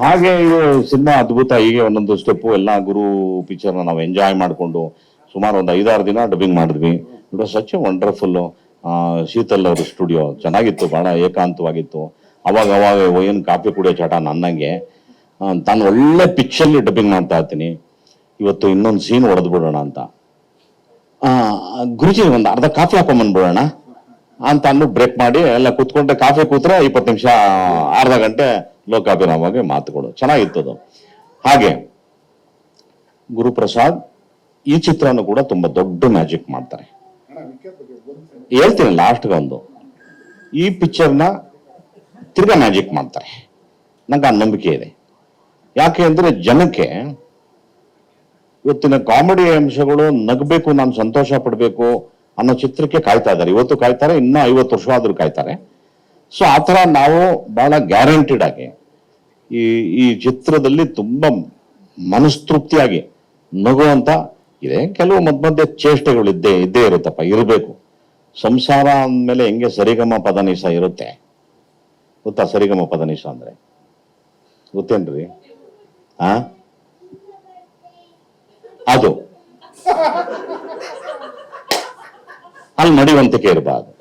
ಹಾಗೆ ಇದು ಸಿನಿಮಾ ಅದ್ಭುತ. ಹೀಗೆ ಒಂದೊಂದು ಸ್ಟೆಪ್ಪು ಎಲ್ಲ ಗುರು ಪಿಕ್ಚರ್ನ ನಾವು ಎಂಜಾಯ್ ಮಾಡಿಕೊಂಡು ಸುಮಾರು ಒಂದು ಐದಾರು ದಿನ ಡಬ್ಬಿಂಗ್ ಮಾಡಿದ್ವಿ. It was such wonderful Sheetal ಅವ್ರ ಸ್ಟುಡಿಯೋ ಚೆನ್ನಾಗಿತ್ತು, ಬಹಳ ಏಕಾಂತವಾಗಿತ್ತು. ಅವಾಗ ಅವಾಗ ಏನು ಕಾಫಿ ಕುಡಿಯೋ ಚಟ ನನ್ನಂಗೆ. ತಾನು ಒಳ್ಳೆ ಪಿಕ್ಚರ್ಲಿ ಡಬ್ಬಿಂಗ್ ಮಾಡ್ತಾ ಇರ್ತೀನಿ. ಇವತ್ತು ಇನ್ನೊಂದು ಸೀನ್ ಹೊಡೆದು ಬಿಡೋಣ ಅಂತ. ಗುರುಜಿ ಒಂದು ಅರ್ಧ ಕಾಫಿ ಹಾಕೊಂಬಂದ್ಬಿಡೋಣ ಅಂತ ಅನ್ನು ಬ್ರೇಕ್ ಮಾಡಿ ಎಲ್ಲ ಕೂತ್ಕೊಂಡೆ. ಕಾಫಿ ಕೂತ್ರೆ ಇಪ್ಪತ್ತು ನಿಮಿಷ, ಅರ್ಧ ಗಂಟೆ ಲೋಕಾಭಿರಾಮಾಗಿ ಮಾತುಗಳು ಚೆನ್ನಾಗಿತ್ತು ಅದು. ಹಾಗೆ ಗುರುಪ್ರಸಾದ್ ಈ ಚಿತ್ರನೂ ಕೂಡ ತುಂಬಾ ದೊಡ್ಡ ಮ್ಯಾಜಿಕ್ ಮಾಡ್ತಾರೆ. ಹೇಳ್ತೀನಿ ಲಾಸ್ಟ್ಗೆ ಒಂದು ಈ ಪಿಕ್ಚರ್ನ ತಿರ್ಗಾ ಮ್ಯಾಜಿಕ್ ಮಾಡ್ತಾರೆ. ನಂಗೆ ಆ ನಂಬಿಕೆ ಇದೆ. ಯಾಕೆ ಅಂದರೆ ಜನಕ್ಕೆ ಇವತ್ತಿನ ಕಾಮಿಡಿ ಅಂಶಗಳು ನಗಬೇಕು, ನಾನು ಸಂತೋಷ ಪಡಬೇಕು ಅನ್ನೋ ಚಿತ್ರಕ್ಕೆ ಕಾಯ್ತಾ ಇದ್ದಾರೆ. ಇವತ್ತು ಕಾಯ್ತಾರೆ, ಇನ್ನೂ ಐವತ್ತು ವರ್ಷ ಆದ್ರೂ ಕಾಯ್ತಾರೆ. ಸೊ ಆ ಥರ ನಾವು ಬಹಳ ಗ್ಯಾರಂಟಿಡ್ ಆಗಿ ಈ ಈ ಚಿತ್ರದಲ್ಲಿ ತುಂಬಾ ಮನಸ್ತೃಪ್ತಿಯಾಗಿ ನಗುವಂತ ಇದೆ. ಕೆಲವು ಮಧ್ಯ ಮಧ್ಯೆ ಚೇಷ್ಟೆಗಳು ಇದ್ದೇ ಇದ್ದೇ ಇರುತ್ತಪ್ಪ, ಇರಬೇಕು. ಸಂಸಾರ ಅಂದಮೇಲೆ ಹೆಂಗೆ ಸರಿಗಮ ಪದನೀಸ ಇರುತ್ತೆ? ಗೊತ್ತಾ ಸರಿಗಮ ಪದನೀಸ ಅಂದ್ರೆ? ಗೊತ್ತೇನ್ರಿ? ಆ? ಅದು. ಅಲ್ಲಿ ನಡೆಯುವಂತಿಕೆ ಇರಬಾರ್ದು.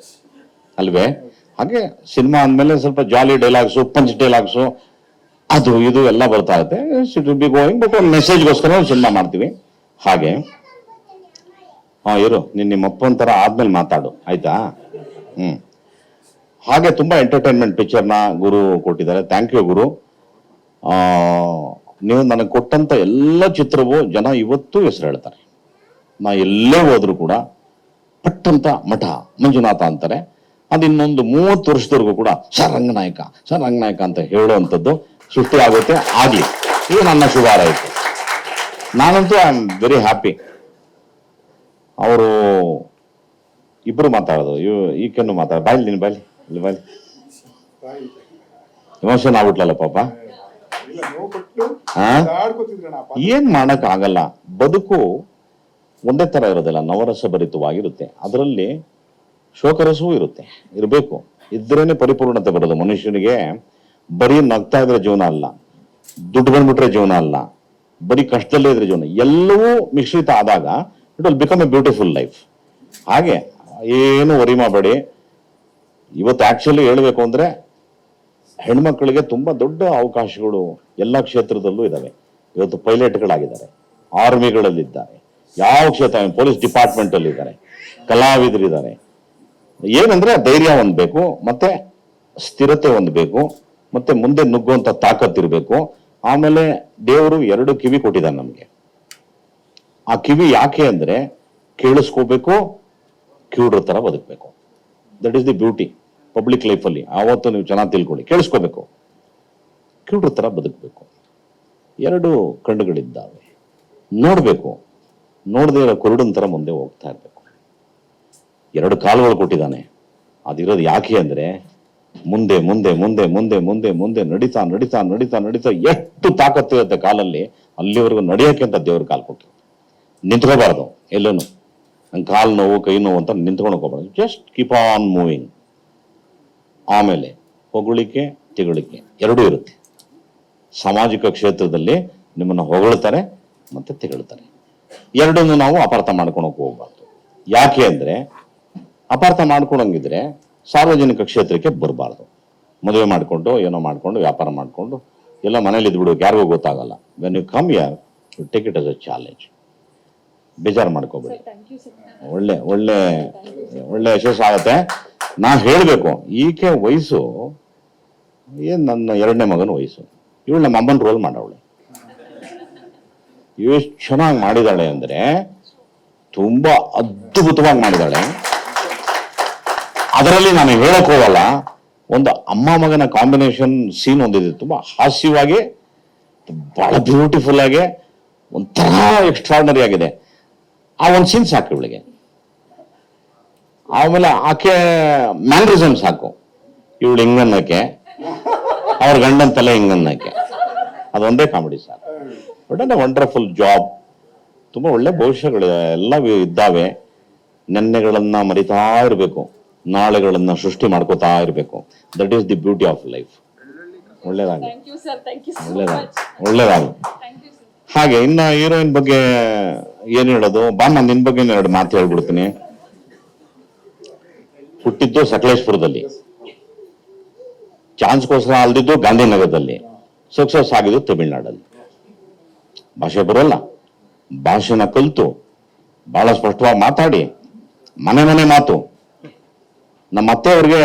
ಅಲ್ವೇ? ಹಾಗೆ ಸಿನಿಮಾ ಅಂದಮೇಲೆ ಸ್ವಲ್ಪ ಜಾಲಿ ಡೈಲಾಗ್ಸು, ಪಂಚ್ ಡೈಲಾಗ್ಸು, ಅದು ಇದು ಎಲ್ಲ ಬರ್ತಾ ಇದೆ ಇಟ್ ಬಿ ಗೋಯಿಂಗ್ ಬಟ್ ಒಂದು ಮೆಸೇಜ್ಗೋಸ್ಕರ ಸಿನಿಮಾ ಮಾಡ್ತೀವಿ. ಹಾಗೆ. ಹಾಂ, ಇರು ನಿನ್ನ ನಿಮ್ಮ ಅಪ್ಪನ ಥರ ಆದ್ಮೇಲೆ ಮಾತಾಡು. ಆಯ್ತಾ? ಹ್ಞೂ ಹಾಗೆ ತುಂಬ ಎಂಟರ್ಟೈನ್ಮೆಂಟ್ ಪಿಕ್ಚರ್ನ ಗುರು ಕೊಟ್ಟಿದ್ದಾರೆ. ಥ್ಯಾಂಕ್ ಯು ಗುರು. ನೀವು ನನಗೆ ಕೊಟ್ಟಂತ ಎಲ್ಲ ಚಿತ್ರವು ಜನ ಇವತ್ತು ಹೆಸರು ಹೇಳ್ತಾರೆ. ನಾ ಎಲ್ಲೇ ಹೋದ್ರು ಕೂಡ ಪಟ್ಟಂತ ಮಠ ಮಂಜುನಾಥ ಅಂತಾರೆ. ಅದು ಇನ್ನೊಂದು ಮೂವತ್ತು ವರ್ಷದವರೆಗೂ ಕೂಡ ಸರ್ ರಂಗನಾಯಕ ಸರ್ ರಂಗನಾಯಕ ಅಂತ ಹೇಳುವಂಥದ್ದು ಸೃಷ್ಟಿ ಆಗುತ್ತೆ ಆಗ್ಲಿ. ಇದು ನನ್ನ ಶುಭ ಆರೈಕೆ ನಾನಂತೂ ಐ ಆಮ್ ವೆರಿ ಹ್ಯಾಪಿ ಅವರು ಇಬ್ಬರು ಮಾತಾಡೋದು. ಇವ್ ಈಕೆನ್ನು ಮಾತಾಡ, ಬಾಯ್ಲಿ ನೀನು, ಬಾಯ್ಲಿ, ಇಲ್ಲಿ ಬಾಯ್ಲಿ. ಎಮೋಷನ್ ಆಗ್ಬಿಟ್ಲಲ್ಲ ಪಾಪ. ಏನ್ ಮಾಡಕ್ ಆಗಲ್ಲ ಬದುಕು ಒಂದೇ ತರ ಇರೋದಿಲ್ಲ. ನವರಸ ಭರಿತವಾಗಿರುತ್ತೆ ಅದರಲ್ಲಿ ಶೋಕರಸವೂ ಇರುತ್ತೆ ಇರಬೇಕು. ಇದ್ರೇನೆ ಪರಿಪೂರ್ಣತೆ ಬರೋದು. ಮನುಷ್ಯನಿಗೆ ಬರೀ ನಗ್ತಾ ಇದ್ರೆ ಜೀವನ ಅಲ್ಲ. ದುಡ್ಡು ಬಂದ್ಬಿಟ್ರೆ ಜೀವನ ಅಲ್ಲ. ಬರೀ ಕಷ್ಟದಲ್ಲೇ ಇದ್ರೆ ಜೀವನ. ಎಲ್ಲವೂ ಮಿಶ್ರಿತ ಆದಾಗ it will become a beautiful life ಹಾಗೆ ಏನು ವರಿ ಮಾಡಬೇಡಿ. ಇವತ್ತು ಆಕ್ಚುಲಿ ಹೇಳಬೇಕು ಅಂದರೆ ಹೆಣ್ಮಕ್ಳಿಗೆ ತುಂಬ ದೊಡ್ಡ ಅವಕಾಶಗಳು ಎಲ್ಲ ಕ್ಷೇತ್ರದಲ್ಲೂ ಇದ್ದಾವೆ ಇವತ್ತು ಪೈಲಟ್ಗಳಾಗಿದ್ದಾರೆ. ಆರ್ಮಿಗಳಲ್ಲಿದ್ದಾರೆ ಯಾವ ಕ್ಷೇತ್ರ? ಪೊಲೀಸ್ ಡಿಪಾರ್ಟ್ಮೆಂಟಲ್ಲಿದ್ದಾರೆ. ಕಲಾವಿದರಿದ್ದಾರೆ. ಏನಂದ್ರೆ ಧೈರ್ಯ ಬೇಕು ಮತ್ತೆ ಸ್ಥಿರತೆ ಬೇಕು ಮತ್ತೆ ಮುಂದೆ ನುಗ್ಗುವಂತ ತಾಕತ್ತಿರ್ಬೇಕು ಆಮೇಲೆ ದೇವರು ಎರಡು ಕಿವಿ ಕೊಟ್ಟಿದ್ದಾನೆ ನಮ್ಗೆ. ಆ ಕಿವಿ ಯಾಕೆ ಅಂದ್ರೆ ಕೇಳಿಸ್ಕೋಬೇಕು, ಕ್ಯೂಡ್ರ ತರ ಬದುಕಬೇಕು. That is the beauty public ಲೈಫಲ್ಲಿ ಆವತ್ತು ನೀವು ಚೆನ್ನಾಗಿ ತಿಳ್ಕೊಳ್ಳಿ. ಕೇಳಿಸ್ಕೋಬೇಕು. ಕ್ಯೂಡ್ರ ತರ ಬದುಕಬೇಕು. ಎರಡು ಕಣ್ಣುಗಳಿದ್ದಾವೆ. ನೋಡಬೇಕು. ನೋಡದೇ ಇರೋ ಕುರುಡನ್ ತರ ಮುಂದೆ ಹೋಗ್ತಾ ಇರಬೇಕು. ಎರಡು ಕಾಲುಗಳು ಕೊಟ್ಟಿದ್ದಾನೆ. ಅದಿರೋದು ಯಾಕೆ ಅಂದ್ರೆ ಮುಂದೆ ಮುಂದೆ ಮುಂದೆ ಮುಂದೆ ಮುಂದೆ ಮುಂದೆ ನಡೀತಾ ನಡೀತಾ ನಡೀತಾ ನಡೀತಾ ಎಷ್ಟು ತಾಕತ್ತು ಇರುತ್ತೆ ಕಾಲಲ್ಲಿ ಅಲ್ಲಿವರೆಗೂ ನಡೆಯೋಕೆ ಅಂತ ದೇವ್ರ ಕಾಲು ಕೊಟ್ಟರು ನಿಂತ್ಕೋಬಾರ್ದು ಎಲ್ಲೂ ನಂಗೆ ಕಾಲು ನೋವು, ಕೈ ನೋವು ಅಂತ ನಿಂತ್ಕೊಂಡು ಹೋಗ್ಬಾರ್ದು. ಜಸ್ಟ್ ಕೀಪ್ ಆನ್ ಮೂವಿಂಗ್ ಆಮೇಲೆ ಹೊಗಳಿಕೆ ತೆಗಳಿಕೆ ಎರಡೂ ಇರುತ್ತೆ. ಸಾಮಾಜಿಕ ಕ್ಷೇತ್ರದಲ್ಲಿ ನಿಮ್ಮನ್ನು ಹೊಗಳ್ತಾರೆ ಮತ್ತೆ ತಿಗಳ್ತಾರೆ ಎರಡನ್ನು ನಾವು ಅಪಾರ್ಥ ಮಾಡ್ಕೊಳಕ್ಕೆ ಹೋಗ್ಬಾರ್ದು. ಯಾಕೆ ಅಂದ್ರೆ ಅಪಾರ್ಥ ಮಾಡ್ಕೊಳಂಗಿದ್ರೆ ಸಾರ್ವಜನಿಕ ಕ್ಷೇತ್ರಕ್ಕೆ ಬರಬಾರ್ದು. ಮದುವೆ ಮಾಡಿಕೊಂಡು ಏನೋ ಮಾಡ್ಕೊಂಡು ವ್ಯಾಪಾರ ಮಾಡಿಕೊಂಡು ಎಲ್ಲ ಮನೇಲಿ ಇದ್ಬಿಡು ಯಾರಿಗೂ ಗೊತ್ತಾಗಲ್ಲ. When you come your you take it as a challenge ಬೇಜಾರು ಮಾಡ್ಕೋಬೇಡಿ. ಒಳ್ಳೆ ಒಳ್ಳೆ ಒಳ್ಳೆ ಯಶಸ್ಸು ಆಗುತ್ತೆ. ನಾನು ಹೇಳಬೇಕು ಈಕೆ ವಯಸ್ಸು ಏನು ನನ್ನ ಎರಡನೇ ಮಗನ ವಯಸ್ಸು? ಇವಳು ನಮ್ಮ ಅಮ್ಮನ ರೋಲ್ ಮಾಡವಳೆ. ಎಷ್ಟು ಚೆನ್ನಾಗಿ ಮಾಡಿದಾಳೆ ಅಂದರೆ ತುಂಬ ಅದ್ಭುತವಾಗಿ ಮಾಡಿದಾಳೆ. ಅದರಲ್ಲಿ ನಾನು ಹೇಳಕ್ ಹೋಗಲ್ಲ. ಒಂದು ಅಮ್ಮ ಮಗನ ಕಾಂಬಿನೇಷನ್ ಸೀನ್ ಒಂದಿದೆ. ತುಂಬಾ ಹಾಸ್ಯವಾಗಿ, ಬಹಳ ಬ್ಯೂಟಿಫುಲ್ ಆಗಿ, ಒಂಥರ ಎಕ್ಸ್ಟ್ರಾರ್ಡನರಿ ಆಗಿದೆ. ಆ ಒಂದು ಸೀನ್ ಸಾಕು ಇವಳಿಗೆ. ಆಮೇಲೆ ಆಕೆ ಮ್ಯಾನರಿಸಮ್ ಸಾಕು. ಇವಳು ಹಿಂಗನ್ನಕ್ಕೆ, ಅವ್ರ ಗಂಡನ ತಲೆ ಹಿಂಗನ್ನಕ್ಕೆ. ಅದೊಂದೇ ಕಾಮಿಡಿ ಸಾಕು. ಒಳ್ಳೆ ವಂಡರ್ಫುಲ್ ಜಾಬ್ ತುಂಬಾ ಒಳ್ಳೆ ಭವಿಷ್ಯಗಳು ಎಲ್ಲ ಇದ್ದಾವೆ. ನೆನ್ನೆಗಳನ್ನ ಮರಿತಾ ಇರಬೇಕು. ನಾಳೆಗಳನ್ನ ಸೃಷ್ಟಿ ಮಾಡ್ಕೋತಾ ಇರಬೇಕು. That is the beauty of life ಒಳ್ಳೇದಾಗಲಿ. ಯು ಸೋ ಒಳ್ಳೇದಾಗಲಿ. ಹಾಗೆ ಇನ್ನ ಹೀರೋಯಿನ್ ಬಗ್ಗೆ ಏನ್ ಹೇಳೋದು? ಬಾಮ್ಮ ನಿನ್ ಬಗ್ಗೆ ಎರಡು ಮಾತು ಹೇಳ್ಬಿಡ್ತೀನಿ. ಹುಟ್ಟಿದ್ದು ಸಕಲೇಶ್ಪುರದಲ್ಲಿ. ಚಾನ್ಸ್ಗೋಸ್ಕರ ಅಲ್ದಿದ್ದು ಗಾಂಧಿನಗರದಲ್ಲಿ. ಸಕ್ಸಸ್ ಆಗಿದ್ದು ತಮಿಳ್ನಾಡಲ್ಲಿ. ಭಾಷೆ ಬರೋಲ್ಲ. ಭಾಷೆನ ಕಲಿತು. ಬಹಳ ಸ್ಪಷ್ಟವಾಗಿ ಮಾತಾಡಿ. ಮನೆ ಮನೆ ಮಾತು. ನಮ್ಮ ಅತ್ತೆ ಅವ್ರಿಗೆ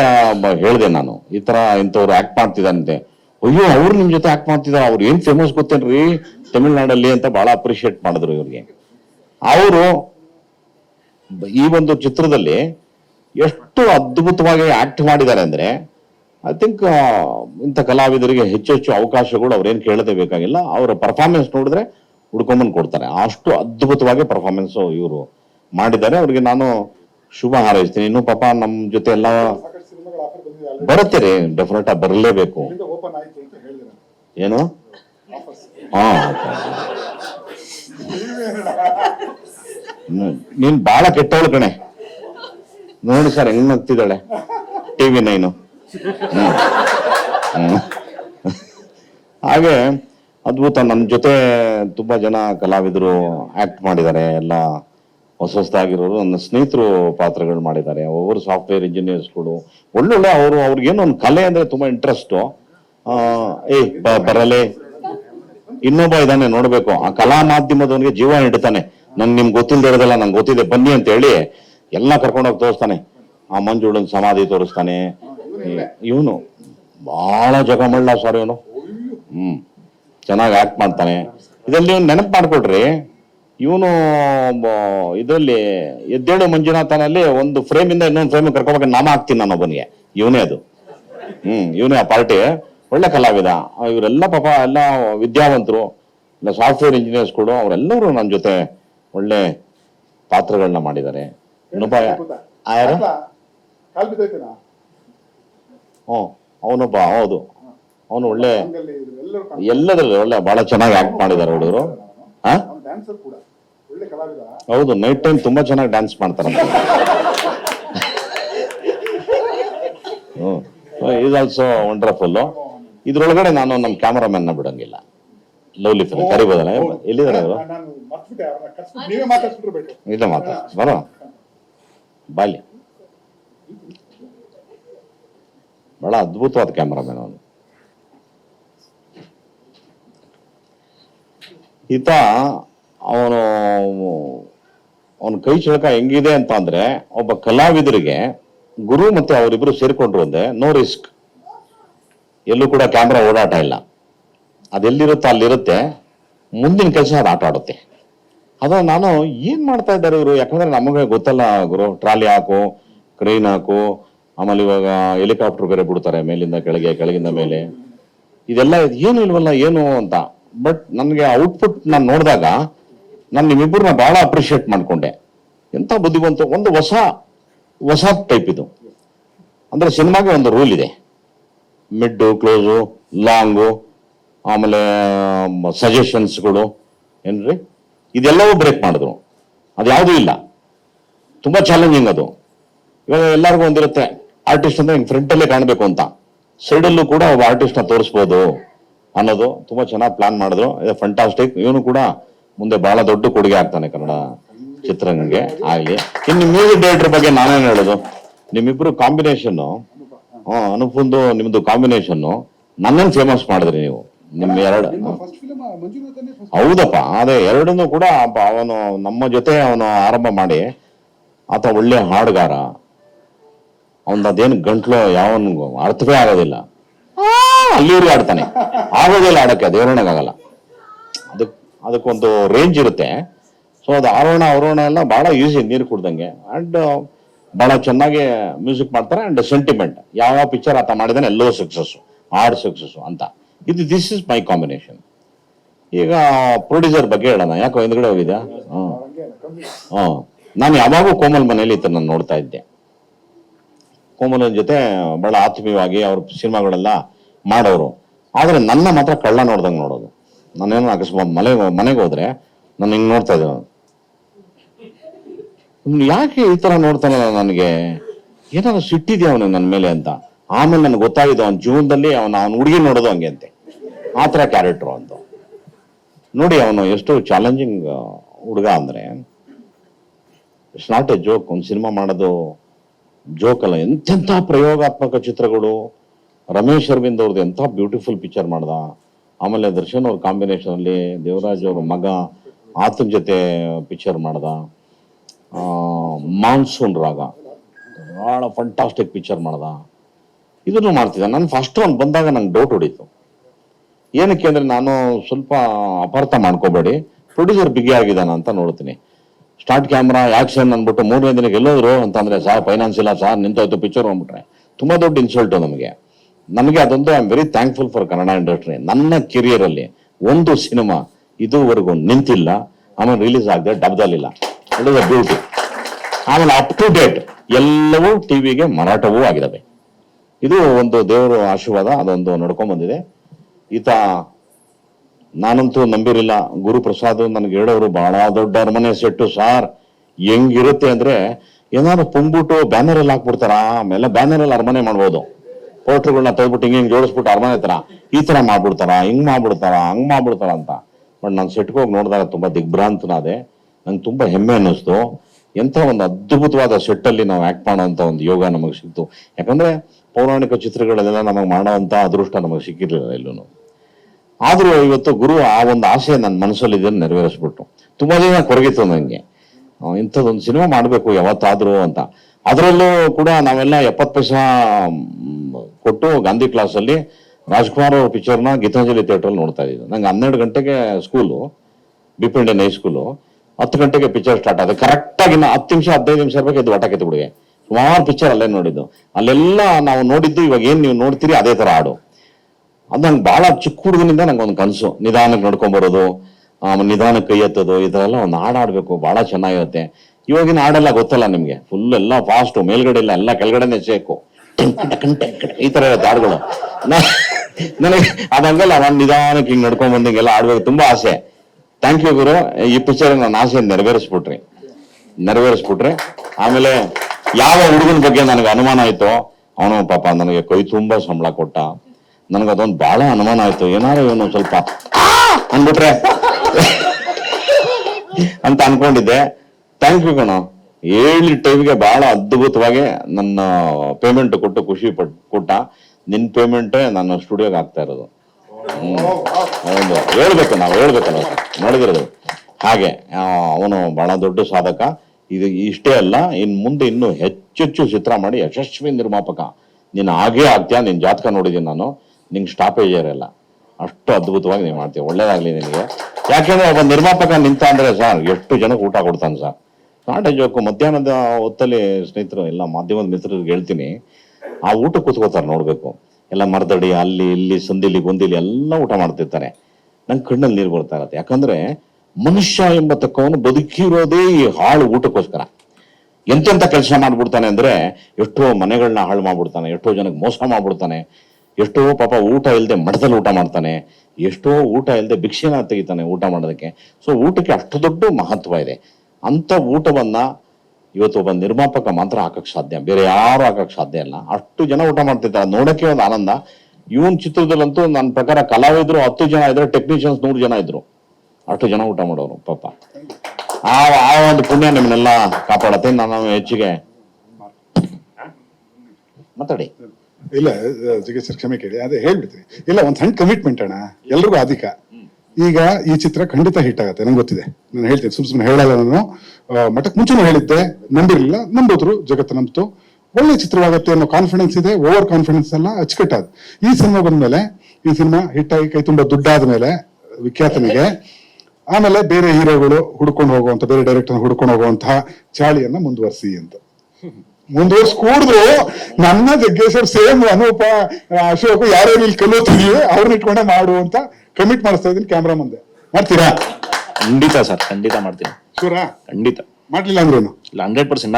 ಹೇಳಿದೆ ನಾನು, ಈ ತರ ಇಂಥವ್ರು ಆಕ್ಟ್ ಮಾಡ್ತಿದ್ದಂತೆ ಅಯ್ಯೋ, ಅವ್ರು ನಿಮ್ ಜೊತೆ ಆಕ್ಟ್ ಮಾಡ್ತಿದ್ದಾರೆ ಅವ್ರು ಏನ್ ಫೇಮಸ್ ಗೊತ್ತೇನ್ರಿ? ತಮಿಳ್ನಾಡಲ್ಲಿ ಅಂತ ಬಹಳ ಅಪ್ರಿಶಿಯೇಟ್ ಮಾಡಿದ್ರು ಇವ್ರಿಗೆ. ಅವರು ಈ ಒಂದು ಚಿತ್ರದಲ್ಲಿ ಎಷ್ಟು ಅದ್ಭುತವಾಗಿ ಆಕ್ಟ್ ಮಾಡಿದ್ದಾರೆ ಅಂದ್ರೆ ಐ ಥಿಂಕ್ ಇಂಥ ಕಲಾವಿದರಿಗೆ ಹೆಚ್ಚು ಹೆಚ್ಚು ಅವಕಾಶಗಳು ಏನು ಕೇಳದೆ ಬೇಕಾಗಿಲ್ಲ. ಅವರ ಪರ್ಫಾರ್ಮೆನ್ಸ್ ನೋಡಿದ್ರೆ ಹುಡ್ಕೊಂಬಂದು ಕೊಡ್ತಾರೆ. ಅಷ್ಟು ಅದ್ಭುತವಾಗಿ ಪರ್ಫಾರ್ಮೆನ್ಸ್ ಇವರು ಮಾಡಿದ್ದಾರೆ. ಅವ್ರಿಗೆ ನಾನು ಶುಭ ಹಾರೈಸ್ತೀನಿ. ಇನ್ನು ಪಾಪ ನಮ್ಮ ಜೊತೆ ಎಲ್ಲ ಬರುತ್ತೆ ರೀ ಡೆಫಿನೆಟ್ ಆಗಿ ಬರಲೇಬೇಕು. ಏನು? ಹಾ. ನೀನ್ ಬಹಳ ಕೆಟ್ಟವಳು ಕಣೆ. ನೋಡಿ ಸರ್ ಹೆಂಗ್ ನಗ್ತಿದ್ದಾಳೆ ಟಿವಿ ನೈನು. ಹಾಗೆ ಅದ್ಭುತ ನಮ್ಮ ಜೊತೆ ತುಂಬಾ ಜನ ಕಲಾವಿದರು ಆಕ್ಟ್ ಮಾಡಿದ್ದಾರೆ ಎಲ್ಲ. ಹೊಸ ಹೊಸದಾಗಿರೋರು ನನ್ನ ಸ್ನೇಹಿತರು ಪಾತ್ರಗಳು ಮಾಡಿದ್ದಾರೆ. ಒಬ್ಬರು ಸಾಫ್ಟ್ವೇರ್ ಇಂಜಿನಿಯರ್ಸ್ಗಳು ಒಳ್ಳೊಳ್ಳೆ ಅವರು, ಅವ್ರಿಗೇನೋ ಒಂದು ಕಲೆ ಅಂದರೆ ತುಂಬ ಇಂಟ್ರೆಸ್ಟು ಏ ಬರಲೇ. ಇನ್ನೊಬ್ಬ ಇದ್ದಾನೆ, ನೋಡಬೇಕು. ಆ ಕಲಾ ಮಾಧ್ಯಮದವನಿಗೆ ಜೀವ ಇಡ್ತಾನೆ ನಂಗೆ ನಿಮ್ಗೆ ಗೊತ್ತಿಲ್ಲದೆ ಇರೋದಲ್ಲ ನಂಗೆ ಗೊತ್ತಿದೆ. ಬನ್ನಿ ಅಂತ ಹೇಳಿ ಎಲ್ಲ ಕರ್ಕೊಂಡೋಗಿ ತೋರಿಸ್ತಾನೆ. ಆ ಮಂಜುಳನ್ ಸಮಾಧಿ ತೋರಿಸ್ತಾನೆ. ಇವನು ಬಹಳ ಜಗಮಳ್ಳ ಸರ್ ಇವನು. ಹ್ಮ್. ಚೆನ್ನಾಗಿ ಆಕ್ಟ್ ಮಾಡ್ತಾನೆ. ಇದರಲ್ಲಿ ನೀವು ನೆನಪು ಮಾಡ್ಕೊಡ್ರಿ ಇವನು ಇದರಲ್ಲಿ ಎದ್ದೇಳು ಮಂಜುನಾಥನಲ್ಲಿ ಒಂದು ಫ್ರೇಮ್ ಇಂದ ಇನ್ನೊಂದು ಫ್ರೇಮ್ ಕರ್ಕೋಬೇಕು ನಾಮ ಹಾಕ್ತೀನಿ ನಾನು ಒಬ್ಬನಿಗೆ. ಇವನೇ ಅದು. ಹ್ಮ್ ಇವನೇ ಆ ಪಾರ್ಟಿ. ಒಳ್ಳೆ ಕಲಾವಿದ. ಇವರೆಲ್ಲ ಪಾಪ ಎಲ್ಲ ವಿದ್ಯಾವಂತರು. ಇಲ್ಲ ಸಾಫ್ಟ್ವೇರ್ ಇಂಜಿನಿಯರ್ಸ್ ಕೂಡ ಅವರೆಲ್ಲರೂ ನನ್ನ ಜೊತೆ ಒಳ್ಳೆ ಪಾತ್ರಗಳನ್ನ ಮಾಡಿದ್ದಾರೆ. ಇನ್ನೊಬ್ಬ ಯಾರು? ಹ್ಞೂ ಅವನೊಬ್ಬ ಹೌದು. ಅವನು ಒಳ್ಳೆ ಎಲ್ಲದ್ರಲ್ಲಿ ಒಳ್ಳೆ ಬಹಳ ಚೆನ್ನಾಗಿ ಆಕ್ಟ್ ಮಾಡಿದ್ದಾರೆ ಹುಡುಗರು. ಹಾ ಡ್ಯಾನ್ಸರ್ ಕೂಡ. ಒಳ್ಳೆ ಕಲಾವಿದ. ಹೌದು ನೈಟ್ ಟೈಮ್ ತುಂಬಾ ಚೆನ್ನಾಗಿ ಡ್ಯಾನ್ಸ್ ಮಾಡ್ತಾರೆ. ಈಸ್ ಆಲ್ಸೋ ವಂಡರ್ಫುಲ್ ಇದ್ರೊಳಗಡೆ ನಾನು ನಮ್ಮ ನ ಬಿಡಂಗಿಲ್ಲ. ಲವ್ಲಿ ಫಿಲ್ಮ್ ಕರಿಬೋದಲ್ಲ? ಎಲ್ಲಿದ್ದಾರೆ ಇಲ್ಲ ಮಾತಾ ಬರೋ. ಬಾಲಿ ಬಹಳ ಅದ್ಭುತವಾದ ಕ್ಯಾಮರಾಮನ್ ಅವನು. ಈತ ಅವನು, ಅವನ ಕೈ ಚಳಕ ಹೆಂಗಿದೆ ಅಂತ ಅಂದ್ರೆ, ಒಬ್ಬ ಕಲಾವಿದರಿಗೆ ಗುರು ಮತ್ತೆ ಅವರಿಬ್ರು ಸೇರ್ಕೊಂಡ್ರು ಅಂದ್ರೆ ನೋ ರಿಸ್ಕ್ ಎಲ್ಲೂ ಕೂಡ ಕ್ಯಾಮ್ರಾ ಓಡಾಟ ಇಲ್ಲ. ಅದೆಲ್ಲಿರುತ್ತೋ ಅಲ್ಲಿರುತ್ತೆ. ಮುಂದಿನ ಕೆಲಸ ಅದು ಆಟ ಆಡುತ್ತೆ. ಅದು ನಾನು ಏನು ಮಾಡ್ತಾ ಇದ್ದಾರೆ ಇವರು? ಯಾಕಂದ್ರೆ ನಮಗೆ ಗೊತ್ತಲ್ಲ ಗುರು, ಟ್ರಾಲಿ ಹಾಕು, ಕ್ರೈನ್ ಹಾಕು, ಆಮೇಲೆ ಇವಾಗ ಹೆಲಿಕಾಪ್ಟರ್ ಬೇರೆ ಬಿಡ್ತಾರೆ ಮೇಲಿಂದ ಕೆಳಗೆ, ಕೆಳಗಿಂದ ಮೇಲೆ. ಇದೆಲ್ಲ ಏನು ಇಲ್ವಲ್ಲ, ಏನು ಅಂತ. ಬಟ್ ನನಗೆ ಔಟ್ಪುಟ್ ನಾನು ನೋಡಿದಾಗ ನಾನು ನಿಮ್ಮಿಬ್ಬರನ್ನ ಬಹಳ ಅಪ್ರಿಶಿಯೇಟ್ ಮಾಡ್ಕೊಂಡೆ. ಎಂತ ಬುದ್ಧಿವಂತ ಒಂದು ಹೊಸ ಹೊಸ ಟೈಪ್ ಇದು. ಅಂದ್ರೆ ಸಿನಿಮಾಗೆ ಒಂದು ರೂಲ್ ಇದೆ. ಮಿಡ್ ಕ್ಲೋಸು ಲಾಂಗು ಆಮೇಲೆ ಸಜೆಷನ್ಸ್ಗಳು ಏನ್ರಿ? ಇದೆಲ್ಲವೂ ಬ್ರೇಕ್ ಮಾಡಿದ್ರು. ಅದು ಯಾವುದೂ ಇಲ್ಲ. ತುಂಬಾ ಚಾಲೆಂಜಿಂಗ್ ಅದು. ಇವಾಗ ಎಲ್ಲರಿಗೂ ಒಂದಿರುತ್ತೆ ಆರ್ಟಿಸ್ಟ್ ಅಂದ್ರೆ ಹಿಂಗೆ ಫ್ರಂಟ್ ಅಲ್ಲೇ ಕಾಣಬೇಕು ಅಂತ. ಸೈಡಲ್ಲೂ ಕೂಡ ಒಬ್ಬ ಆರ್ಟಿಸ್ಟ್ನ ತೋರಿಸ್ಬೋದು ಅನ್ನೋದು ತುಂಬಾ ಚೆನ್ನಾಗಿ ಪ್ಲಾನ್ ಮಾಡಿದ್ರು. ಇದು ಫಂಟಾಸ್ಟಿಕ್ ಇವನು ಕೂಡ ಮುಂದೆ ಬಹಳ ದೊಡ್ಡ ಕೊಡುಗೆ ಆಗ್ತಾನೆ ಕನ್ನಡ ಚಿತ್ರರಂಗಕ್ಕೆ ಆಗ್ಲಿ. ಇನ್ನು ಮ್ಯೂಸಿಕ್ ಡೈರೆಕ್ಟರ್ ಬಗ್ಗೆ ನಾನೇನು ಹೇಳೋದು? ನಿಮ್ಮಿಬ್ರು ಕಾಂಬಿನೇಷನ್ ಅನುಪಂದು ನಿಮ್ದು ಕಾಂಬಿನೇಷನ್ ನನ್ನನ್ನು ಫೇಮಸ್ ಮಾಡಿದ್ರಿ ನೀವು. ನಿಮ್ ಎರಡು ಹೌದಪ್ಪ ಅದೇ ಎರಡನ್ನೂ ಕೂಡ ಅವನು ನಮ್ಮ ಜೊತೆ ಅವನು ಆರಂಭ ಮಾಡಿ ಆತ ಒಳ್ಳೆ ಹಾಡುಗಾರ. ಅವನ್ ಅದೇನು ಗಂಟ್ಲು ಯಾವ ಅರ್ಥವೇ ಆಗೋದಿಲ್ಲ. ಅಲ್ಲಿ ಅಲ್ಲಿವರೆಗೂ ಆಡ್ತಾನೆ. ಆಗೋದಿಲ್ಲ ಆಡಕ್ಕೆ ದೇವರಣೆಗಾಗಲ್ಲ ಅದಕ್ ಅದಕ್ಕೊಂದು ರೇಂಜ್ ಇರುತ್ತೆ. ಸೊ ಅದು ಆರೋಹಣ, ಅವರೋಹಣ ಎಲ್ಲ ಬಹಳ ಈಸಿ ನೀರು ಕುಡ್ದಂಗೆ. ಅಂಡ್ ಬಹಳ ಚೆನ್ನಾಗಿ ಮ್ಯೂಸಿಕ್ ಮಾಡ್ತಾರೆ ಅಂಡ್ ಸೆಂಟಿಮೆಂಟ್ ಯಾವ ಪಿಕ್ಚರ್ ಆತ ಮಾಡಿದಾನೆ ಎಲ್ಲೋ ಸಕ್ಸಸ್ಸು ಹಾಡ್ ಸಕ್ಸಸ್ಸು ಅಂತ. ಇದು ದಿಸ್ ಇಸ್ ಮೈ ಕಾಂಬಿನೇಷನ್ ಈಗ ಪ್ರೊಡ್ಯೂಸರ್ ಬಗ್ಗೆ ಹೇಳೋಣ. ಯಾಕೋ ಹಿಂದ್ಗಡೆ ಹೋಗಿದ್ಯಾ? ಹ್ಞೂ ಹ್ಞೂ ನಾನು ಯಾವಾಗೂ ಕೋಮಲ್ ಮನೇಲಿ ಇತ್ತು ನಾನು ನೋಡ್ತಾ ಇದ್ದೆ. ಕೋಮಲನ ಜೊತೆ ಬಹಳ ಆತ್ಮೀಯವಾಗಿ ಅವ್ರ ಸಿನಿಮಾಗಳೆಲ್ಲ ಮಾಡೋರು. ಆದರೆ ನನ್ನ ಮಾತ್ರ ಕಳ್ಳ ನೋಡ್ದಂಗೆ ನೋಡೋದು. ನಾನೇನೋ ಅಕಸ್ಮಾತ್ ಮನೆಗೆ ಮನೆಗೆ ಹೋದ್ರೆ ನಾನು ಹಿಂಗೆ ನೋಡ್ತಾ ಇದ್ದೆ ಯಾಕೆ ಈ ಥರ ನೋಡ್ತಾನೆ ನನಗೆ? ಏನಾದ್ರು ಸಿಟ್ಟಿದ್ಯಾ ಅವನು ನನ್ನ ಮೇಲೆ ಅಂತ? ಆಮೇಲೆ ನನಗೆ ಗೊತ್ತಾಗಿದ್ದು ಅವನ ಜೀವನದಲ್ಲಿ ಅವನು ಅವನ ಹುಡುಗಿ ನೋಡೋದು ಹಂಗೆ ಅಂತೆ. ಆ ಥರ ಕ್ಯಾರೆಕ್ಟ್ರು ಅಂತ ನೋಡಿ ಅವನು ಎಷ್ಟು ಚಾಲೆಂಜಿಂಗ್ ಹುಡುಗ ಅಂದರೆ. ಇಟ್ಸ್ ನಾಟ್ ಎ ಜೋಕ್ ಒಂದು ಸಿನಿಮಾ ಮಾಡೋದು ಜೋಕ್ ಅಲ್ಲ. ಎಂತೆಂಥ ಪ್ರಯೋಗಾತ್ಮಕ ಚಿತ್ರಗಳು. ರಮೇಶ್ ಅರವಿಂದ್ ಅವ್ರದ್ದು ಎಂಥ ಬ್ಯೂಟಿಫುಲ್ ಪಿಕ್ಚರ್ ಮಾಡ್ದ. ಆಮೇಲೆ ದರ್ಶನ್ ಅವ್ರ ಕಾಂಬಿನೇಷನ್ ಅಲ್ಲಿ ದೇವರಾಜ್ ಅವ್ರ ಮಗ ಆತನ ಜೊತೆ ಪಿಕ್ಚರ್ ಮಾಡ್ದ. ಮಾನ್ಸೂನ್ ರಾಗ. ಭಾಳ ಫಂಟಾಸ್ಟಿಕ್ ಪಿಕ್ಚರ್ ಮಾಡ್ದ. ಇದನ್ನು ಮಾಡ್ತಿದ್ದ. ನಾನು ಫಸ್ಟ್ ಒಂದು ಬಂದಾಗ ನಂಗೆ ಡೌಟ್ ಹೊಡೀತು. ಏನಕ್ಕೆ ಅಂದ್ರೆ ನಾನು ಸ್ವಲ್ಪ ಅಪಾರ್ಥ ಮಾಡ್ಕೋಬೇಡಿ. ಪ್ರೊಡ್ಯೂಸರ್ ಬಿಗಿ ಆಗಿದ್ದಾನ ಅಂತ ನೋಡ್ತೀನಿ. ಸ್ಟಾರ್ಟ್ ಕ್ಯಾಮ್ರಾ ಆಕ್ಷನ್ ಅಂದ್ಬಿಟ್ಟು ಮೂರನೇ ದಿನಕ್ಕೆ ಎಲ್ಲೋದ್ರು ಅಂತಂದರೆ ಸರ್ ಫೈನಾನ್ಸ್ ಇಲ್ಲ ಸರ್ ನಿಂತೋಯ್ತು ಪಿಕ್ಚರ್ ಅಂದ್ಬಿಟ್ರೆ ತುಂಬಾ ದೊಡ್ಡ ಇನ್ಸಲ್ಟು ನಮಗೆ. ನನಗೆ ಅದೊಂದು I am very thankful for Kannada industry ನನ್ನ ಕೆರಿಯರ್ ಅಲ್ಲಿ ಒಂದು ಸಿನಿಮಾ ಇದುವರೆಗೂ ನಿಂತಿಲ್ಲ. ಆಮೇಲೆ ರಿಲೀಸ್ ಆಗದೆ ಡಬ್ದಲ್ಲಿಲ್ಲ. ಇಟ್ ಇಸ್ ಅ ಬ್ಯೂಟಿ ಆಮೇಲೆ ಅಪ್ ಟು ಡೇಟ್ ಎಲ್ಲವೂ ಟಿವಿಗೆ ಮಾರಾಟವೂ ಆಗಿದಾವೆ ಇದು ಒಂದು ದೇವರ ಆಶೀರ್ವಾದ, ಅದೊಂದು ನಡ್ಕೊಂಡ್ ಬಂದಿದೆ. ಈತ ನಾನಂತೂ ನಂಬಿರಲಿಲ್ಲ. ಗುರುಪ್ರಸಾದ್ ನನಗೆ ಹೇಳೋರು ಬಹಳ ದೊಡ್ಡ ಅರಮನೆ ಸೆಟ್ಟು ಸಾರ್, ಹೆಂಗಿರುತ್ತೆ? ಅಂದ್ರೆ ಏನಾದ್ರು ಪುಂಬಿಟ್ಟು ಬ್ಯಾನರ್ ಎಲ್ಲ ಹಾಕ್ಬಿಡ್ತಾರ? ಆಮೇಲೆ ಬ್ಯಾನರ್ ಎಲ್ಲ ಅರಮನೆ ಮಾಡ್ಬೋದು. ಪೋಸ್ಟರ್ಗಳನ್ನ ತೆಗೆದ್ಬಿಟ್ಟು ಹಿಂಗೆ ಹಿಂಗೆ ಜೋಡಿಸ್ಬಿಟ್ಟು ಅರಮನೆ ಹತ್ರ ಈ ತರ ಮಾಡ್ಬಿಡ್ತಾರ, ಹಿಂಗೆ ಮಾಡ್ಬಿಡ್ತಾರ, ಹಂಗ್ ಮಾಡ್ಬಿಡ್ತಾರ ಅಂತ. ಬಟ್ ನಾನು ಸೆಟ್ಗೆ ಹೋಗಿ ನೋಡಿದಾಗ ತುಂಬಾ ದಿಗ್ಭ್ರಾಂತನಾದೆ. ನಂಗೆ ತುಂಬಾ ಹೆಮ್ಮೆ ಅನ್ನಿಸ್ತು. ಎಂಥ ಒಂದು ಅದ್ಭುತವಾದ ಸೆಟ್ ಅಲ್ಲಿ ನಾವು ಆಕ್ಟ್ ಮಾಡೋಂಥ ಒಂದು ಯೋಗ ನಮಗೆ ಸಿಕ್ತು. ಯಾಕಂದ್ರೆ ಪೌರಾಣಿಕ ಚಿತ್ರಗಳಲ್ಲೆಲ್ಲ ನಮಗೆ ಮಾಡೋವಂಥ ಅದೃಷ್ಟ ನಮಗೆ ಸಿಕ್ಕಿರಲಿಲ್ಲ ಎಲ್ಲೂ ಆದರೂ ಇವತ್ತು ಗುರು ಆ ಒಂದು ಆಸೆ ನನ್ನ ಮನಸ್ಸಲ್ಲಿ ಇದನ್ನು ನೆರವೇರಿಸ್ಬಿಟ್ಟು ತುಂಬಾ ದಿನ ಕೊರಗಿತ್ತು ನನಗೆ ಇಂಥದ್ದೊಂದು ಸಿನಿಮಾ ಮಾಡಬೇಕು ಯಾವತ್ತಾದರೂ ಅಂತ. ಅದರಲ್ಲೂ ಕೂಡ ನಾವೆಲ್ಲ ಎಪ್ಪತ್ತು ಪೈಸಾ ಕೊಟ್ಟು ಗಾಂಧಿ ಕ್ಲಾಸಲ್ಲಿ ರಾಜ್ಕುಮಾರ್ ಅವ್ರ ಪಿಕ್ಚರ್ನ ಗೀತಾಂಜಲಿ ಥಿಯೇಟ್ರಲ್ಲಿ ನೋಡ್ತಾ ಇದ್ದೆ ನಂಗೆ ಹನ್ನೆರಡು ಗಂಟೆಗೆ ಸ್ಕೂಲು ಬಿಪಿಂಡಿಯನ್ ಹೈಸ್ಕೂಲು ಹತ್ತು ಗಂಟೆಗೆ ಪಿಕ್ಚರ್ ಸ್ಟಾರ್ಟ್ ಆದ ಕರೆಕ್ಟಾಗಿ ಇನ್ನು ಹತ್ತು ನಿಮಿಷ, ಹದಿನೈದು ನಿಮಿಷ ಇರ್ಬೇಕು ಇದು ಒಟ್ಟಾಕೆತ್ತು ಬಿಡುವೆ ಸುಮಾರು ಪಿಕ್ಚರ್ ಅಲ್ಲೇ ನೋಡಿದ್ದು. ಅಲ್ಲೆಲ್ಲ ನಾವು ನೋಡಿದ್ದು, ಇವಾಗ ಏನು ನೀವು ನೋಡ್ತೀರಿ, ಅದೇ ತರ ಹಾಡು. ಅದು ನಂಗೆ ಬಹಳ ಚಿಕ್ಕ ಹುಡುಗನಿಂದ ನಂಗೆ ಒಂದು ಕನಸು. ನಿಧಾನಕ್ಕೆ ನಡ್ಕೊಂಬರೋದು ನಿಧಾನಕ್ಕೆ ಕೈ ಎತ್ತೋದು, ಈ ಥರ ಎಲ್ಲ ಒಂದು ಹಾಡು ಆಡ್ಬೇಕು ಬಹಳ ಚೆನ್ನಾಗಿರುತ್ತೆ. ಇವಾಗಿನ ಹಾಡೆಲ್ಲ ಗೊತ್ತಲ್ಲ ನಿಮಗೆ. ಫುಲ್ ಎಲ್ಲ ಫಾಸ್ಟ್ ಮೇಲ್ಗಡೆ ಇಲ್ಲ ಎಲ್ಲ ಕೆಳಗಡೆನೆ ಸೇಕು. ಈ ತರ ಹಾಡುಗಳು. ನನಗೆ ಅದಂಗಲ್ಲ ನಾನು ನಿಧಾನಕ್ಕೆ ಹಿಂಗ್ ನಡ್ಕೊಂಡ್ ಬಂದಂಗೆಲ್ಲ ಆಡ್ಬೇಕು ತುಂಬಾ ಆಸೆ. ಥ್ಯಾಂಕ್ ಯು ಗುರು. ಈ ಪಿಕ್ಚರ್ ನನ್ನ ಆಸೆ ನೆರವೇರಿಸ್ಬಿಟ್ರಿ. ನೆರವೇರಿಸ್ಬಿಟ್ರೆ. ಆಮೇಲೆ ಯಾವ ಹುಡುಗನ ಬಗ್ಗೆ ನನಗೆ ಅನುಮಾನ ಆಯ್ತು, ಅವನು ಪಾಪ ನನಗೆ ಕೈ ತುಂಬಾ ಸಂಬಳ ಕೊಟ್ಟ. ನನಗೆ ಅದೊಂದು ಬಹಳ ಅನುಮಾನ ಆಯ್ತು. ಏನಾರು ಇವನು ಸ್ವಲ್ಪ! ಅಂದ್ಬಿಟ್ರೆ. ಅಂತ ಅನ್ಕೊಂಡಿದ್ದೆ. ಥ್ಯಾಂಕ್ ಯು ಕಣೋ. ಏಳು ಟೈಮ್ಗೆ ಬಹಳ ಅದ್ಭುತವಾಗಿ ನನ್ನ ಪೇಮೆಂಟ್ ಕೊಟ್ಟು ಖುಷಿ ಪಟ್ ಕೊಟ್ಟ. ನಿನ್ ಪೇಮೆಂಟೇ ನನ್ನ ಸ್ಟುಡಿಯೋಗೆ ಆಗ್ತಾ ಇರೋದು. ಹೌದು. ಹೇಳ್ಬೇಕು ನಾವು ಹೇಳ್ಬೇಕಲ್ಲ ನೋಡಿದಿರೋದು ಹಾಗೆ ಅವನು ಬಹಳ ದೊಡ್ಡ ಸಾಧಕ. ಇದು ಇಷ್ಟೇ ಅಲ್ಲ, ಇನ್ ಮುಂದೆ ಇನ್ನು ಹೆಚ್ಚೆಚ್ಚು ಚಿತ್ರ ಮಾಡಿ ಯಶಸ್ವಿ ನಿರ್ಮಾಪಕ. ನೀನು ಹಾಗೇ ಆಗ್ತೀಯಾ, ನಿನ್ ಜಾತಕ ನೋಡಿದ್ದೀನಿ ನಾನು. ನಿಂಗೆ ಸ್ಟಾಪೇಜ್ ಇರಲ್ಲ ಅಷ್ಟು ಅದ್ಭುತವಾಗಿ ನೀವು ಮಾಡ್ತೀವಿ ಒಳ್ಳೇದಾಗಲಿ ನಿನಗೆ. ಯಾಕೆಂದ್ರೆ ಒಬ್ಬ ನಿರ್ಮಾಪಕ ನಿಂತ ಅಂದ್ರೆ ಸರ್ ಎಷ್ಟು ಜನಕ್ಕೆ ಊಟ ಕೊಡ್ತಾನೆ ಸರ್ ನಾಟೆ ಜೋಕು, ಮಧ್ಯಾಹ್ನದ ಹೊತ್ತಲ್ಲಿ ಸ್ನೇಹಿತರು, ಎಲ್ಲ ಮಾಧ್ಯಮದ ಮಿತ್ರರಿಗೆ ಹೇಳ್ತೀನಿ, ಆ ಊಟ ಕೂತ್ಕೋತಾರೆ ನೋಡ್ಬೇಕು. ಎಲ್ಲ ಮರದಡಿ, ಅಲ್ಲಿ, ಇಲ್ಲಿ, ಸಂದಿಲಿ, ಗೊಂದಿಲಿ ಎಲ್ಲ ಊಟ ಮಾಡ್ತಿರ್ತಾರೆ. ನಂಗೆ ಕಣ್ಣಲ್ಲಿ ನೀರು ಬರ್ತಾ ಇರತ್ತೆ. ಯಾಕಂದ್ರೆ ಮನುಷ್ಯ ಎಂಬ ತಕ್ಕವನು ಬದುಕಿರೋದೇ ಈ ಹಾಳು ಊಟಕ್ಕೋಸ್ಕರ. ಎಂತೆಂಥ ಕೆಲಸ ಮಾಡ್ಬಿಡ್ತಾನೆ ಅಂದ್ರೆ ಎಷ್ಟೋ ಮನೆಗಳನ್ನ ಹಾಳು ಮಾಡ್ಬಿಡ್ತಾನೆ, ಎಷ್ಟೋ ಜನಕ್ಕೆ ಮೋಸ ಮಾಡ್ಬಿಡ್ತಾನೆ, ಎಷ್ಟೋ ಪಾಪ ಊಟ ಇಲ್ಲದೆ ಮಠದಲ್ಲಿ ಊಟ ಮಾಡ್ತಾನೆ, ಎಷ್ಟೋ ಊಟ ಇಲ್ಲದೆ ಭಿಕ್ಷೆನ ತೆಗಿತಾನೆ ಊಟ ಮಾಡೋದಕ್ಕೆ. ಸೊ ಊಟಕ್ಕೆ ಅಷ್ಟು ದೊಡ್ಡ ಮಹತ್ವ ಇದೆ. ಅಂತ ಊಟವನ್ನ ಇವತ್ತು ಒಬ್ಬ ನಿರ್ಮಾಪಕ ಮಾತ್ರ ಹಾಕಕ್ ಸಾಧ್ಯ. ಬೇರೆ ಯಾರು ಹಾಕಕ್ಕೆ ಸಾಧ್ಯ ಇಲ್ಲ. ಅಷ್ಟು ಜನ ಊಟ ಮಾಡ್ತಿದ್ದಾರೆ. ನೋಡಕ್ಕೆ ಒಂದು ಆನಂದ. ಇವನ್ ಚಿತ್ರದಲ್ಲಂತೂ ನನ್ನ ಪ್ರಕಾರ ಕಲಾವಿದರು ಹತ್ತು ಜನ ಇದ್ರು ಟೆಕ್ನಿಷಿಯನ್ಸ್ ನೂರು ಜನ ಇದ್ರು. ಅಷ್ಟು ಜನ ಊಟ ಮಾಡೋರು, ಪಾಪ. ಆ ಆ ಒಂದು ಪುಣ್ಯ ನಿಮ್ಮನ್ನೆಲ್ಲ ಕಾಪಾಡತ್ತೆ. ನಾನು ಹೆಚ್ಚಿಗೆ ಮಾತಾಡಿ. ಇಲ್ಲ, ಜಗೇಶ್ ಕ್ಷಮೆ ಕೇಳಿ. ಅದೇ ಹೇಳ್ಬಿಡ್ತೀನಿ. ಇಲ್ಲ, ಒಂದು ಸಣ್ಣ ಕಮಿಟ್ಮೆಂಟ್ ಅಣ್ಣ. ಎಲ್ರಿಗೂ ಅಧಿಕ. ಈಗ ಈ ಚಿತ್ರ ಖಂಡಿತ ಹಿಟ್ ಆಗುತ್ತೆ ನಂಗೆ ಗೊತ್ತಿದೆ. ನಾನು ಹೇಳ್ತೀನಿ ಸುಮ್ ಸುಮ್ಮನೆ ಹೇಳಲ್ಲ ನಾನು. ಆ, ಮಠಕ್ ಮುಂಚೆನೂ ಹೇಳಿದ್ದೆ ನಂಬಿರಲಿಲ್ಲ ನಂಬಿದ್ರು ಜಗತ್ತು ನಂಬಿತು. ಒಳ್ಳೆ ಚಿತ್ರವಾಗುತ್ತೆ ಅನ್ನೋ ಕಾನ್ಫಿಡೆನ್ಸ್ ಇದೆ ಓವರ್ ಕಾನ್ಫಿಡೆನ್ಸ್ ಎಲ್ಲ ಅಚ್ಚುಕಟ್ಟಾದ. ಈ ಸಿನಿಮಾ ಬಂದ್ಮೇಲೆ ಈ ಸಿನಿಮಾ ಹಿಟ್ ಆಗಿ ಕೈ ತುಂಬಾ ದುಡ್ಡಾದ ಮೇಲೆ ವಿಖ್ಯಾತನಿಗೆ ಆಮೇಲೆ ಬೇರೆ ಹೀರೋಗಳು ಹುಡ್ಕೊಂಡು ಹೋಗುವಂತ ಬೇರೆ ಡೈರೆಕ್ಟರ್ ಹುಡ್ಕೊಂಡು ಹೋಗುವಂತಹ ಚಾಳಿಯನ್ನ ಮುಂದುವರಿಸಿ ಅಂತ. ಮುಂದುವರ್ಸ್ಕೂಡ್ದು ನನ್ನ ಜಗ್ಗೇಶ್ವರ್ ಸೇಮ್ ಅನೂಪ ಅಶೋಕ್ ಯಾರ್ಯಾರು ಇಲ್ಲಿ ಕಲಿಯೋತಿದೀವಿ ಅವ್ರನ್ನ ಇಟ್ಕೊಂಡೆ ಮಾಡು ಅಂತ ಕಮಿಟ್ ಮಾಡಿಸ್ತಾ ಇದೀನಿ ಕ್ಯಾಮ್ರಾ ಮುಂದೆ. ಮಾಡ್ತೀರಾ? ಖಂಡಿತ ಸರ್ ಖಂಡಿತ ಮಾಡ್ತೀನಿ. ಶೂರಾ ಖಂಡಿತ. ಮಾಡ್ಲಿಲ್ಲ ಅಂದ್ರೆ ಇಲ್ಲ ಹಂಡ್ರೆಡ್ ಪರ್ಸೆಂಟ್